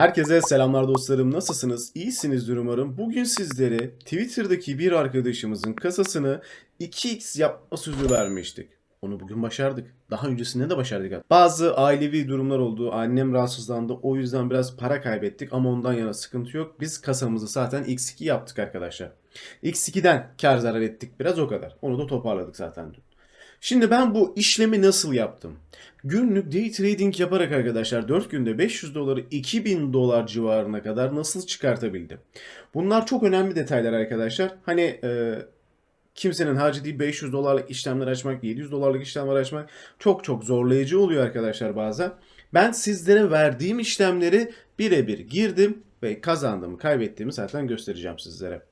Herkese selamlar dostlarım. Nasılsınız? İyisinizdir umarım. Bugün sizlere Twitter'daki bir arkadaşımızın kasasını 2x yapma sözü vermiştik. Onu bugün başardık. Daha öncesinde de başardık. Bazı ailevi durumlar oldu. Annem rahatsızlandı. O yüzden biraz para kaybettik ama ondan yana sıkıntı yok. Biz kasamızı zaten x2 yaptık arkadaşlar. x2'den kar zarar ettik biraz o kadar. Onu da toparladık zaten dün. Şimdi ben bu işlemi nasıl yaptım? Günlük day trading yaparak arkadaşlar 4 günde 500 doları 2000 dolar civarına kadar nasıl çıkartabildim? Bunlar çok önemli detaylar arkadaşlar. Hani e, kimsenin harcı değil 500 dolarlık işlemler açmak, 700 dolarlık işlemler açmak çok çok zorlayıcı oluyor arkadaşlar bazen. Ben sizlere verdiğim işlemleri birebir girdim ve kazandığımı, kaybettiğimi zaten göstereceğim sizlere.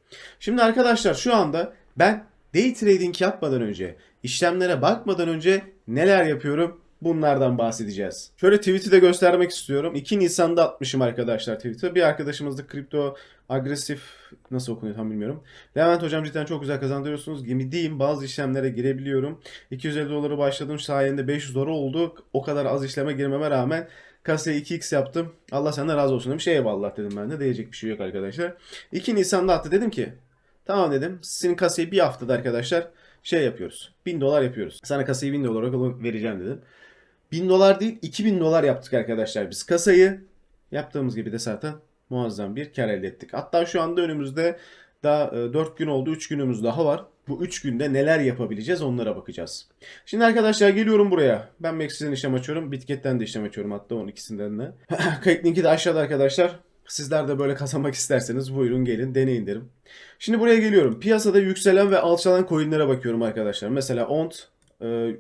Şimdi arkadaşlar şu anda ben day trading yapmadan önce, işlemlere bakmadan önce neler yapıyorum? Bunlardan bahsedeceğiz. Şöyle tweet'i de göstermek istiyorum. 2 Nisan'da atmışım arkadaşlar tweet'i. Bir arkadaşımız da kripto agresif nasıl okunuyor tam bilmiyorum. Levent hocam cidden çok güzel kazandırıyorsunuz. Gemideyim. Bazı işlemlere girebiliyorum. 250 doları başladım. Sayende 500 dolar oldu. O kadar az işleme girmeme rağmen kasayı 2x yaptım. Allah senden razı olsun demiş. Eyvallah dedim ben de. Diyecek bir şey yok arkadaşlar. 2 Nisan'da attı. Dedim ki tamam dedim. Sizin kasayı bir haftada arkadaşlar şey yapıyoruz. 1000 dolar yapıyoruz. Sana kasayı 1000 dolar olarak vereceğim dedim. 1000 dolar değil 2000 dolar yaptık arkadaşlar biz kasayı. Yaptığımız gibi de zaten muazzam bir kar elde ettik. Hatta şu anda önümüzde daha 4 gün oldu 3 günümüz daha var. Bu 3 günde neler yapabileceğiz onlara bakacağız. Şimdi arkadaşlar geliyorum buraya. Ben Max'den işlem açıyorum. Bitket'ten de işlem açıyorum hatta onun ikisinden de. Kayıt linki de aşağıda arkadaşlar. Sizler de böyle kazanmak isterseniz buyurun gelin deneyin derim. Şimdi buraya geliyorum. Piyasada yükselen ve alçalan coinlere bakıyorum arkadaşlar. Mesela ONT e,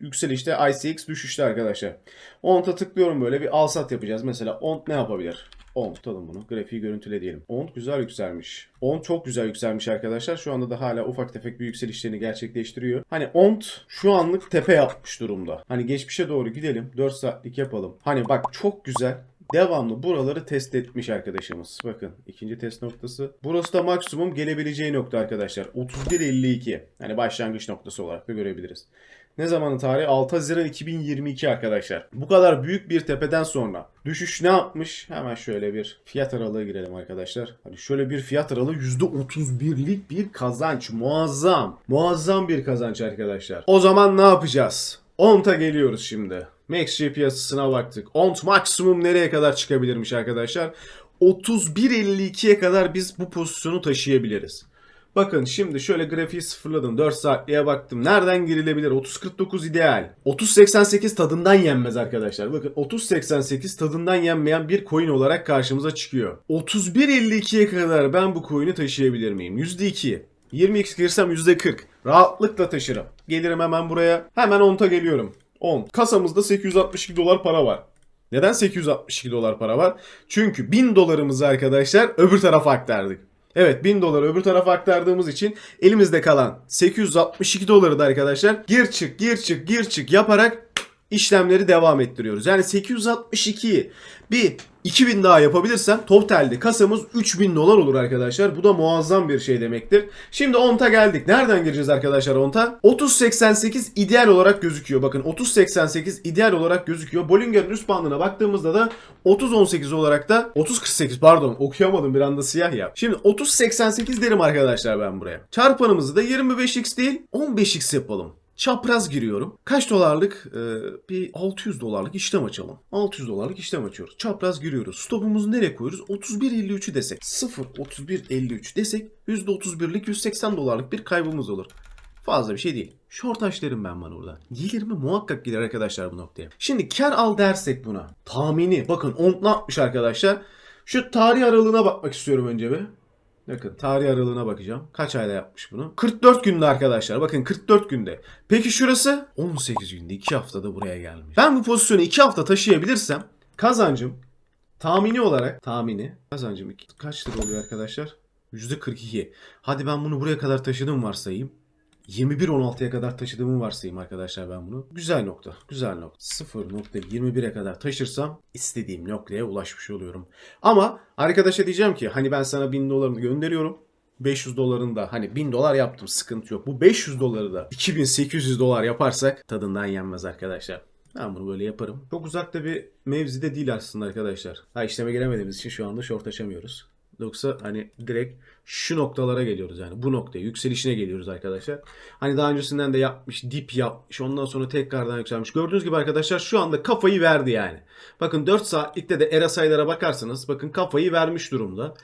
yükselişte ICX düşüşte arkadaşlar. ONT'a tıklıyorum böyle bir al sat yapacağız. Mesela ONT ne yapabilir? ONT tutalım bunu. Grafiği görüntüle diyelim. ONT güzel yükselmiş. ONT çok güzel yükselmiş arkadaşlar. Şu anda da hala ufak tefek bir yükselişlerini gerçekleştiriyor. Hani ONT şu anlık tepe yapmış durumda. Hani geçmişe doğru gidelim. 4 saatlik yapalım. Hani bak çok güzel devamlı buraları test etmiş arkadaşımız. Bakın ikinci test noktası. Burası da maksimum gelebileceği nokta arkadaşlar. 31.52. Yani başlangıç noktası olarak da görebiliriz. Ne zamanın tarihi? 6 Haziran 2022 arkadaşlar. Bu kadar büyük bir tepeden sonra düşüş ne yapmış? Hemen şöyle bir fiyat aralığı girelim arkadaşlar. Hani şöyle bir fiyat aralığı %31'lik bir kazanç. Muazzam. Muazzam bir kazanç arkadaşlar. O zaman ne yapacağız? ONT'a geliyoruz şimdi. MaxG piyasasına baktık. ONT maksimum nereye kadar çıkabilirmiş arkadaşlar? 31.52'ye kadar biz bu pozisyonu taşıyabiliriz. Bakın şimdi şöyle grafiği sıfırladım. 4 saatliğe baktım. Nereden girilebilir? 30.49 ideal. 30.88 tadından yenmez arkadaşlar. Bakın 30.88 tadından yenmeyen bir coin olarak karşımıza çıkıyor. 31.52'ye kadar ben bu coin'i taşıyabilir miyim? %2. 20x girsem %40. Rahatlıkla taşırım. Gelirim hemen buraya. Hemen 10'ta geliyorum. 10. Kasamızda 862 dolar para var. Neden 862 dolar para var? Çünkü 1000 dolarımızı arkadaşlar öbür tarafa aktardık. Evet 1000 doları öbür tarafa aktardığımız için elimizde kalan 862 doları da arkadaşlar gir çık gir çık gir çık yaparak işlemleri devam ettiriyoruz. Yani 862'yi bir 2000 daha yapabilirsem totalde kasamız 3000 dolar olur arkadaşlar. Bu da muazzam bir şey demektir. Şimdi ONT'a geldik. Nereden gireceğiz arkadaşlar ONT'a? 3088 ideal olarak gözüküyor. Bakın 3088 ideal olarak gözüküyor. Bollinger'in üst bandına baktığımızda da 3018 olarak da 3048 pardon okuyamadım bir anda siyah ya. Şimdi 3088 derim arkadaşlar ben buraya. Çarpanımızı da 25x değil 15x yapalım çapraz giriyorum. Kaç dolarlık? Ee, bir 600 dolarlık işlem açalım. 600 dolarlık işlem açıyoruz. Çapraz giriyoruz. Stopumuzu nereye koyuyoruz? 31.53'ü desek. 0 31.53 desek %31'lik 180 dolarlık bir kaybımız olur. Fazla bir şey değil. Short aç derim ben bana orada. Gelir mi? Muhakkak gider arkadaşlar bu noktaya. Şimdi kar al dersek buna. Tahmini. Bakın on ne yapmış arkadaşlar? Şu tarih aralığına bakmak istiyorum önce bir. Bakın tarih aralığına bakacağım. Kaç ayda yapmış bunu? 44 günde arkadaşlar. Bakın 44 günde. Peki şurası? 18 günde. 2 haftada buraya gelmiş. Ben bu pozisyonu 2 hafta taşıyabilirsem kazancım tahmini olarak tahmini kazancım kaç lira oluyor arkadaşlar? %42. Hadi ben bunu buraya kadar taşıdım varsayayım. 21.16'ya kadar taşıdığımı varsayayım arkadaşlar ben bunu. Güzel nokta. Güzel nokta. 0.21'e kadar taşırsam istediğim noktaya ulaşmış oluyorum. Ama arkadaşa diyeceğim ki hani ben sana 1000 dolarını gönderiyorum. 500 dolarını da hani 1000 dolar yaptım sıkıntı yok. Bu 500 doları da 2800 dolar yaparsak tadından yenmez arkadaşlar. Ben bunu böyle yaparım. Çok uzakta bir mevzide değil aslında arkadaşlar. Ha işleme gelemediğimiz için şu anda short açamıyoruz. Yoksa hani direkt şu noktalara geliyoruz yani. Bu noktaya yükselişine geliyoruz arkadaşlar. Hani daha öncesinden de yapmış, dip yapmış. Ondan sonra tekrardan yükselmiş. Gördüğünüz gibi arkadaşlar şu anda kafayı verdi yani. Bakın 4 saatlikte de RSI'lara bakarsanız bakın kafayı vermiş durumda.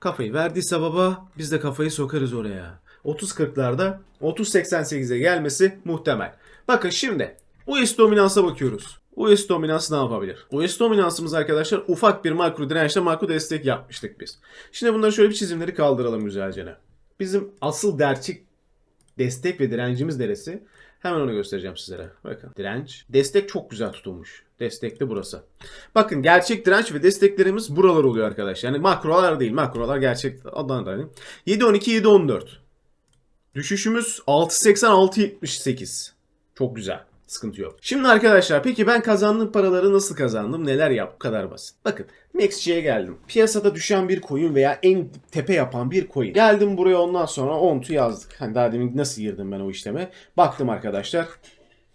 Kafayı verdiyse baba biz de kafayı sokarız oraya. 30-40'larda 30-88'e gelmesi muhtemel. Bakın şimdi US dominansa bakıyoruz. US dominans ne yapabilir? US dominansımız arkadaşlar ufak bir makro dirençle makro destek yapmıştık biz. Şimdi bunları şöyle bir çizimleri kaldıralım güzelce. Bizim asıl gerçek destek ve direncimiz neresi? Hemen onu göstereceğim sizlere. Bakın direnç. Destek çok güzel tutulmuş. Destek de burası. Bakın gerçek direnç ve desteklerimiz buralar oluyor arkadaşlar. Yani makrolar değil. Makrolar gerçek adlardan değil. 7.12 7.14. Düşüşümüz 6.80 6.78. Çok güzel. Sıkıntı yok. Şimdi arkadaşlar peki ben kazandığım paraları nasıl kazandım? Neler yap? Bu kadar basit. Bakın MaxG'ye geldim. Piyasada düşen bir coin veya en tepe yapan bir coin. Geldim buraya ondan sonra ontu yazdık. Hani daha demin nasıl girdim ben o işleme? Baktım arkadaşlar.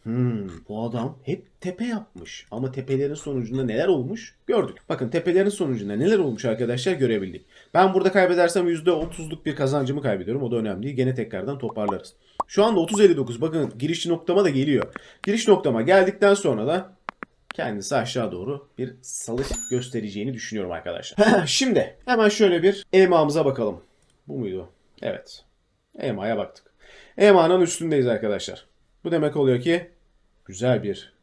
Hmm, bu adam hep tepe yapmış. Ama tepelerin sonucunda neler olmuş gördük. Bakın tepelerin sonucunda neler olmuş arkadaşlar görebildik. Ben burada kaybedersem %30'luk bir kazancımı kaybediyorum. O da önemli değil. Gene tekrardan toparlarız. Şu anda 30.59. Bakın giriş noktama da geliyor. Giriş noktama geldikten sonra da kendisi aşağı doğru bir salış göstereceğini düşünüyorum arkadaşlar. Şimdi hemen şöyle bir EMA'mıza bakalım. Bu muydu? Evet. EMA'ya baktık. EMA'nın üstündeyiz arkadaşlar. Bu demek oluyor ki güzel bir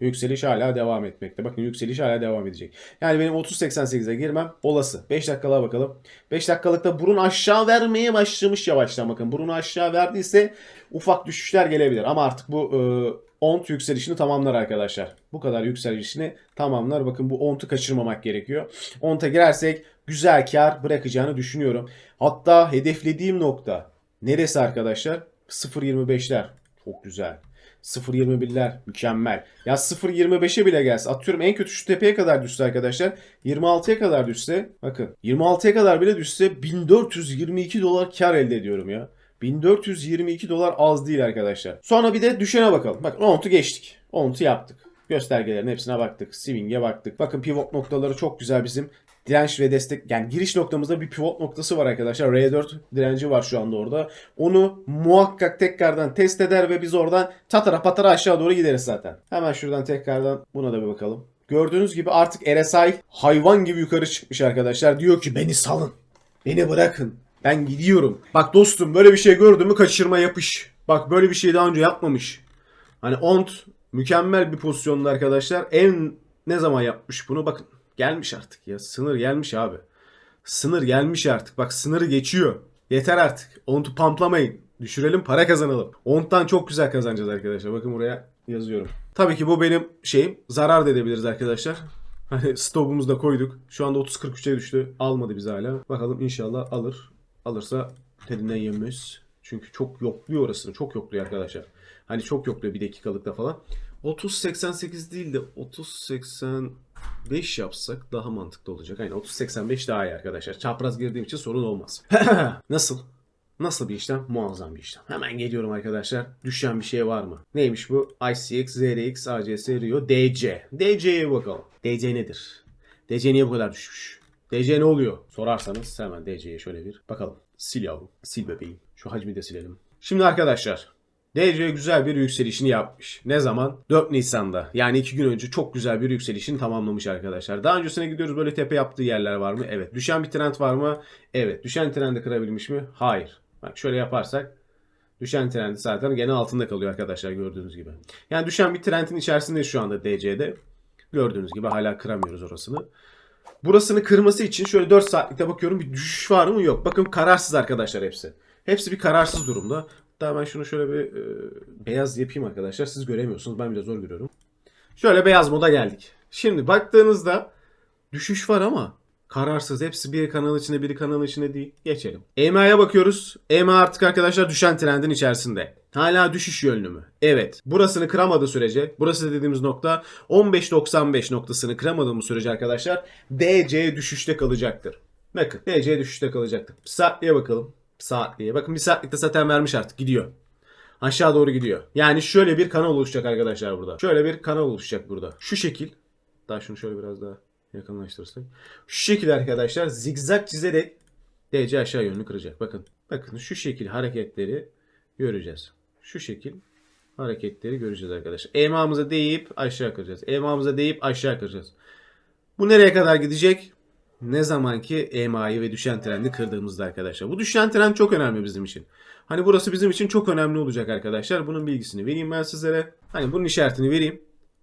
yükseliş hala devam etmekte. Bakın yükseliş hala devam edecek. Yani benim 30.88'e girmem olası. 5 dakikalığa bakalım. 5 dakikalıkta burun aşağı vermeye başlamış yavaştan bakın. Burunu aşağı verdiyse ufak düşüşler gelebilir. Ama artık bu e, ont yükselişini tamamlar arkadaşlar. Bu kadar yükselişini tamamlar. Bakın bu ontu kaçırmamak gerekiyor. Onta girersek güzel kar bırakacağını düşünüyorum. Hatta hedeflediğim nokta neresi arkadaşlar? 0.25'ler. Çok güzel. 0.21'ler mükemmel. Ya 0.25'e bile gelse atıyorum en kötü şu tepeye kadar düşse arkadaşlar 26'ya kadar düşse bakın 26'ya kadar bile düşse 1422 dolar kar elde ediyorum ya. 1422 dolar az değil arkadaşlar. Sonra bir de düşene bakalım. Bakın 10'tu geçtik. 10'tu yaptık. Göstergelerin hepsine baktık. Swing'e baktık. Bakın pivot noktaları çok güzel bizim. Direnç ve destek yani giriş noktamızda bir pivot noktası var arkadaşlar. R4 direnci var şu anda orada. Onu muhakkak tekrardan test eder ve biz oradan çatara patara aşağı doğru gideriz zaten. Hemen şuradan tekrardan buna da bir bakalım. Gördüğünüz gibi artık RSI hayvan gibi yukarı çıkmış arkadaşlar. Diyor ki beni salın. Beni bırakın. Ben gidiyorum. Bak dostum böyle bir şey gördün mü kaçırma yapış. Bak böyle bir şey daha önce yapmamış. Hani Ont mükemmel bir pozisyonda arkadaşlar. En ne zaman yapmış bunu bakın. Gelmiş artık ya. Sınır gelmiş abi. Sınır gelmiş artık. Bak sınırı geçiyor. Yeter artık. Ont'u pamplamayın. Düşürelim para kazanalım. Ont'tan çok güzel kazanacağız arkadaşlar. Bakın buraya yazıyorum. Tabii ki bu benim şeyim. Zarar da edebiliriz arkadaşlar. Hani stopumuzu da koyduk. Şu anda 30-43'e düştü. Almadı bizi hala. Bakalım inşallah alır. Alırsa telinden yemeyiz. Çünkü çok yokluyor orasını. Çok yokluyor arkadaşlar. Hani çok yokluyor bir dakikalıkta falan. 30-88 değil de 30-85 yapsak daha mantıklı olacak. Aynen 30-85 daha iyi arkadaşlar. Çapraz girdiğim için sorun olmaz. Nasıl? Nasıl bir işlem? Muazzam bir işlem. Hemen geliyorum arkadaşlar. Düşen bir şey var mı? Neymiş bu? ICX, ZRX, ACS, Rio, DC. DC'ye bakalım. DC nedir? DC niye bu kadar düşmüş? DC ne oluyor? Sorarsanız hemen DC'ye şöyle bir bakalım. Sil yavrum. Sil bebeğim. Şu hacmi de silelim. Şimdi arkadaşlar. DC güzel bir yükselişini yapmış. Ne zaman? 4 Nisan'da. Yani 2 gün önce çok güzel bir yükselişini tamamlamış arkadaşlar. Daha öncesine gidiyoruz böyle tepe yaptığı yerler var mı? Evet. Düşen bir trend var mı? Evet. Düşen trendi kırabilmiş mi? Hayır. Bak şöyle yaparsak düşen trendi zaten gene altında kalıyor arkadaşlar gördüğünüz gibi. Yani düşen bir trendin içerisindeyiz şu anda DC'de. Gördüğünüz gibi hala kıramıyoruz orasını. Burasını kırması için şöyle 4 saatlikte bakıyorum bir düşüş var mı? Yok. Bakın kararsız arkadaşlar hepsi. Hepsi bir kararsız durumda. Hatta ben şunu şöyle bir e, beyaz yapayım arkadaşlar. Siz göremiyorsunuz. Ben bile zor görüyorum. Şöyle beyaz moda geldik. Şimdi baktığınızda düşüş var ama kararsız. Hepsi bir kanal içinde biri kanal içinde değil. Geçelim. EMA'ya bakıyoruz. EMA artık arkadaşlar düşen trendin içerisinde. Hala düşüş yönlü mü? Evet. Burasını kıramadığı sürece, burası dediğimiz nokta 15.95 noktasını kıramadığımız sürece arkadaşlar DC düşüşte kalacaktır. Bakın DC düşüşte kalacaktır. Saatliğe bakalım. Saatliğe. Bakın bir saatlikte zaten vermiş artık gidiyor. Aşağı doğru gidiyor. Yani şöyle bir kanal oluşacak arkadaşlar burada. Şöyle bir kanal oluşacak burada. Şu şekil. Daha şunu şöyle biraz daha yakınlaştırırsak. Şu şekil arkadaşlar zigzag çizerek DC aşağı yönlü kıracak. Bakın. Bakın şu şekil hareketleri göreceğiz. Şu şekil hareketleri göreceğiz arkadaşlar. EMA'mıza değip aşağı kıracağız. EMA'mıza değip aşağı kıracağız. Bu nereye kadar gidecek? Ne zaman ki EMA'yı ve düşen trendi kırdığımızda arkadaşlar. Bu düşen trend çok önemli bizim için. Hani burası bizim için çok önemli olacak arkadaşlar. Bunun bilgisini vereyim ben sizlere. Hani bunun işaretini vereyim.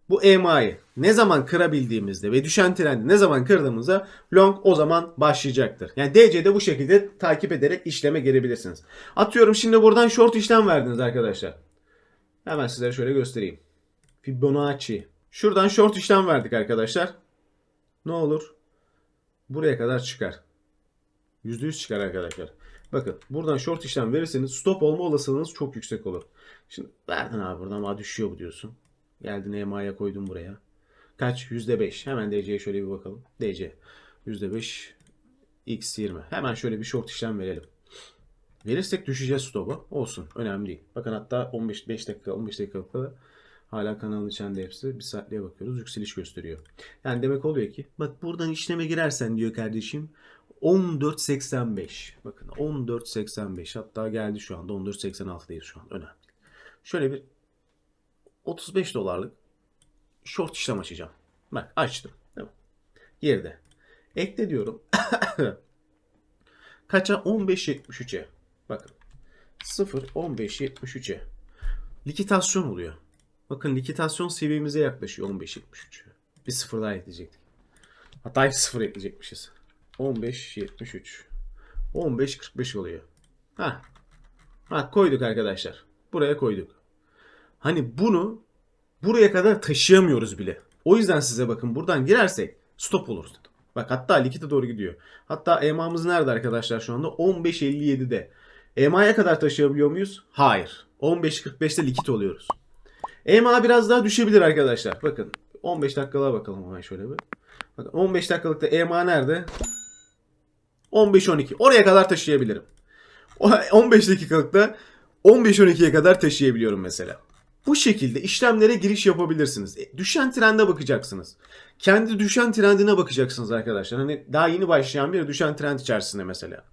Bu EMA'yı ne zaman kırabildiğimizde ve düşen trendi ne zaman kırdığımızda long o zaman başlayacaktır. Yani DC'de bu şekilde takip ederek işleme gelebilirsiniz. Atıyorum şimdi buradan short işlem verdiniz arkadaşlar. Hemen sizlere şöyle göstereyim. Fibonacci. Şuradan short işlem verdik arkadaşlar. Ne olur? Buraya kadar çıkar. %100 çıkar arkadaşlar. Bakın buradan short işlem verirseniz stop olma olasılığınız çok yüksek olur. Şimdi verdin abi buradan ama düşüyor bu diyorsun. Geldin EMA'ya koydun buraya. Kaç? %5. Hemen DC'ye şöyle bir bakalım. DC. %5 X20. Hemen şöyle bir short işlem verelim. Verirsek düşeceğiz stop'a. Olsun. Önemli değil. Bakın hatta 15 5 dakika 15 dakikalıkta da hala kanalın içinde hepsi bir saatliğe bakıyoruz. Yükseliş gösteriyor. Yani demek oluyor ki bak buradan işleme girersen diyor kardeşim 14.85. Bakın 14.85 hatta geldi şu anda 14.86'dayız şu an. Önemli. Şöyle bir 35 dolarlık short işlem açacağım. Bak açtım. Değil mi? Girdi. Ekle diyorum. Kaça? 15.73'e. Bakın. 0 15.73'e. Likitasyon oluyor. Bakın likitasyon seviyemize yaklaşıyor 15.73. Bir sıfır daha ekleyecektik. Hatta bir sıfır ekleyecekmişiz. 15.73. 15.45 oluyor. Ha. Ha koyduk arkadaşlar. Buraya koyduk. Hani bunu buraya kadar taşıyamıyoruz bile. O yüzden size bakın buradan girersek stop oluruz. Bak hatta likite doğru gidiyor. Hatta EMA'mız nerede arkadaşlar şu anda? 15.57'de. EMA'ya kadar taşıyabiliyor muyuz? Hayır. 15.45'te likit oluyoruz. EMA biraz daha düşebilir arkadaşlar. Bakın 15 dakikalığa bakalım hemen şöyle bir. Bakın 15 dakikalıkta EMA nerede? 15-12. Oraya kadar taşıyabilirim. O 15 dakikalıkta 15-12'ye kadar taşıyabiliyorum mesela. Bu şekilde işlemlere giriş yapabilirsiniz. E, düşen trende bakacaksınız. Kendi düşen trendine bakacaksınız arkadaşlar. Hani daha yeni başlayan bir düşen trend içerisinde mesela.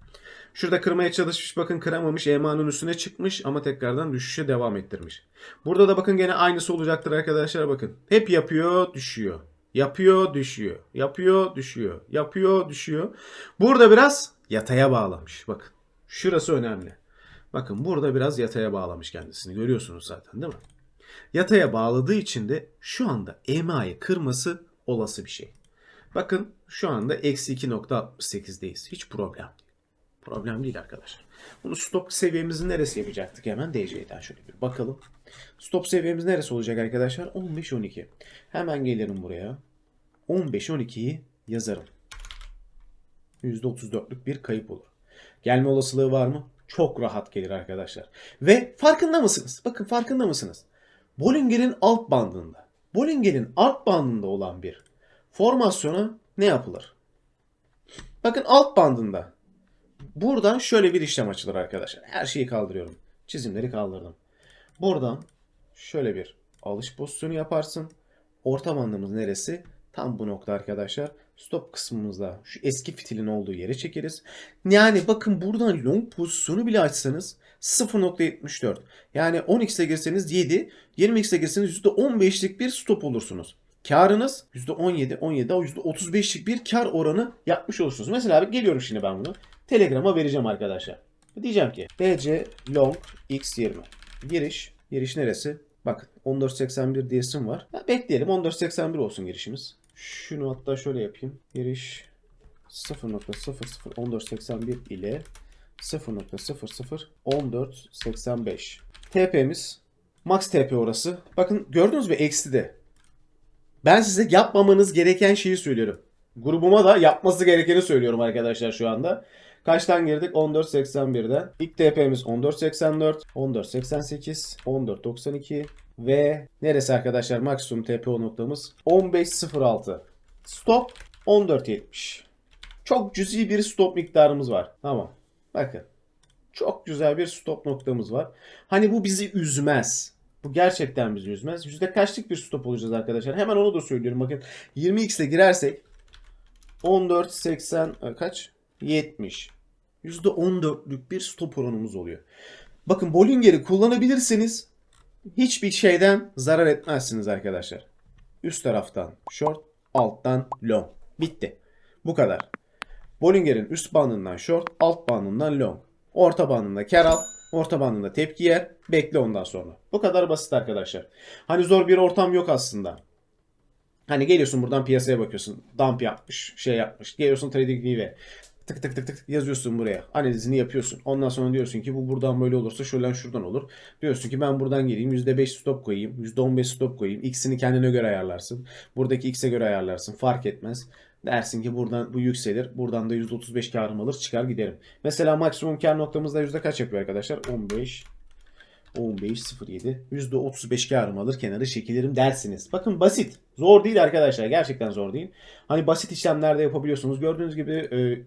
Şurada kırmaya çalışmış bakın kıramamış EMA'nın üstüne çıkmış ama tekrardan düşüşe devam ettirmiş. Burada da bakın gene aynısı olacaktır arkadaşlar bakın. Hep yapıyor düşüyor. Yapıyor düşüyor. Yapıyor düşüyor. Yapıyor düşüyor. Burada biraz yataya bağlamış. Bakın şurası önemli. Bakın burada biraz yataya bağlamış kendisini. Görüyorsunuz zaten değil mi? Yataya bağladığı için de şu anda EMA'yı kırması olası bir şey. Bakın şu anda eksi 2.68'deyiz. Hiç problem. Problem değil arkadaşlar. Bunu stop seviyemizi neresi yapacaktık hemen DC'den şöyle bir bakalım. Stop seviyemiz neresi olacak arkadaşlar? 15-12. Hemen gelirim buraya. 15-12'yi yazarım. %34'lük bir kayıp olur. Gelme olasılığı var mı? Çok rahat gelir arkadaşlar. Ve farkında mısınız? Bakın farkında mısınız? Bollinger'in alt bandında, Bollinger'in alt bandında olan bir formasyona ne yapılır? Bakın alt bandında. Buradan şöyle bir işlem açılır arkadaşlar. Her şeyi kaldırıyorum. Çizimleri kaldırdım. Buradan şöyle bir alış pozisyonu yaparsın. Orta bandımız neresi? Tam bu nokta arkadaşlar. Stop kısmımızda şu eski fitilin olduğu yere çekeriz. Yani bakın buradan long pozisyonu bile açsanız 0.74. Yani 10x'e girseniz 7, 20x'e girseniz %15'lik bir stop olursunuz. Karınız %17, 17, %35'lik bir kar oranı yapmış olursunuz. Mesela geliyorum şimdi ben bunu. Telegram'a vereceğim arkadaşlar. Diyeceğim ki DC long x20. Giriş. Giriş neresi? Bakın 1481 diyesim var. Ya bekleyelim 1481 olsun girişimiz. Şunu hatta şöyle yapayım. Giriş 0.001481 ile 0.001485. TP'miz max TP orası. Bakın gördünüz mü eksi de. Ben size yapmamanız gereken şeyi söylüyorum. Grubuma da yapması gerekeni söylüyorum arkadaşlar şu anda. Kaçtan girdik? 14.81'den. İlk TP'miz 14.84, 14.88, 14.92 ve neresi arkadaşlar maksimum TPO noktamız? 15.06. Stop 14.70. Çok cüzi bir stop miktarımız var. Tamam. Bakın. Çok güzel bir stop noktamız var. Hani bu bizi üzmez. Bu gerçekten bizi üzmez. Yüzde kaçlık bir stop olacağız arkadaşlar? Hemen onu da söylüyorum. Bakın 20x'e girersek 14, 80 e, kaç? 70. %14'lük bir stop oranımız oluyor. Bakın Bollinger'i kullanabilirseniz hiçbir şeyden zarar etmezsiniz arkadaşlar. Üst taraftan short, alttan long. Bitti. Bu kadar. Bollinger'in üst bandından short, alt bandından long. Orta bandında kar al, orta bandında tepki yer, bekle ondan sonra. Bu kadar basit arkadaşlar. Hani zor bir ortam yok aslında. Hani geliyorsun buradan piyasaya bakıyorsun. Dump yapmış, şey yapmış. Geliyorsun TradingView'e. Tık tık tık tık yazıyorsun buraya. Analizini yapıyorsun. Ondan sonra diyorsun ki bu buradan böyle olursa şuradan şuradan olur. Diyorsun ki ben buradan geleyim %5 stop koyayım. %15 stop koyayım. X'ini kendine göre ayarlarsın. Buradaki X'e göre ayarlarsın. Fark etmez. Dersin ki buradan bu yükselir. Buradan da %35 karım alır çıkar giderim. Mesela maksimum kar noktamızda yüzde kaç yapıyor arkadaşlar? 15 15.07 %35 karım alır kenara çekilirim dersiniz. Bakın basit. Zor değil arkadaşlar. Gerçekten zor değil. Hani basit işlemlerde yapabiliyorsunuz. Gördüğünüz gibi e,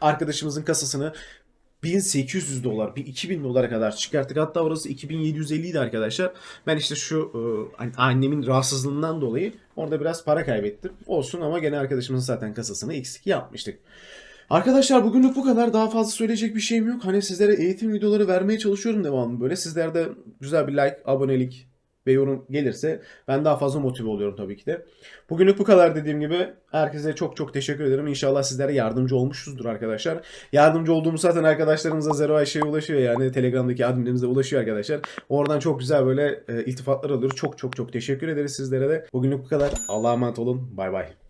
arkadaşımızın kasasını 1800 dolar, bir 2000 dolara kadar çıkarttık. Hatta orası 2750 idi arkadaşlar. Ben işte şu e, hani annemin rahatsızlığından dolayı orada biraz para kaybettim. Olsun ama gene arkadaşımızın zaten kasasını eksik yapmıştık. Arkadaşlar bugünlük bu kadar. Daha fazla söyleyecek bir şeyim yok. Hani sizlere eğitim videoları vermeye çalışıyorum devamlı böyle. Sizlerde güzel bir like, abonelik ve yorum gelirse ben daha fazla motive oluyorum tabii ki de. Bugünlük bu kadar dediğim gibi. Herkese çok çok teşekkür ederim. İnşallah sizlere yardımcı olmuşuzdur arkadaşlar. Yardımcı olduğumuz zaten arkadaşlarımıza Zero Ayşe'ye ulaşıyor yani. Telegram'daki adminlerimize ulaşıyor arkadaşlar. Oradan çok güzel böyle e, iltifatlar alıyoruz. Çok çok çok teşekkür ederiz sizlere de. Bugünlük bu kadar. Allah'a emanet olun. Bay bay.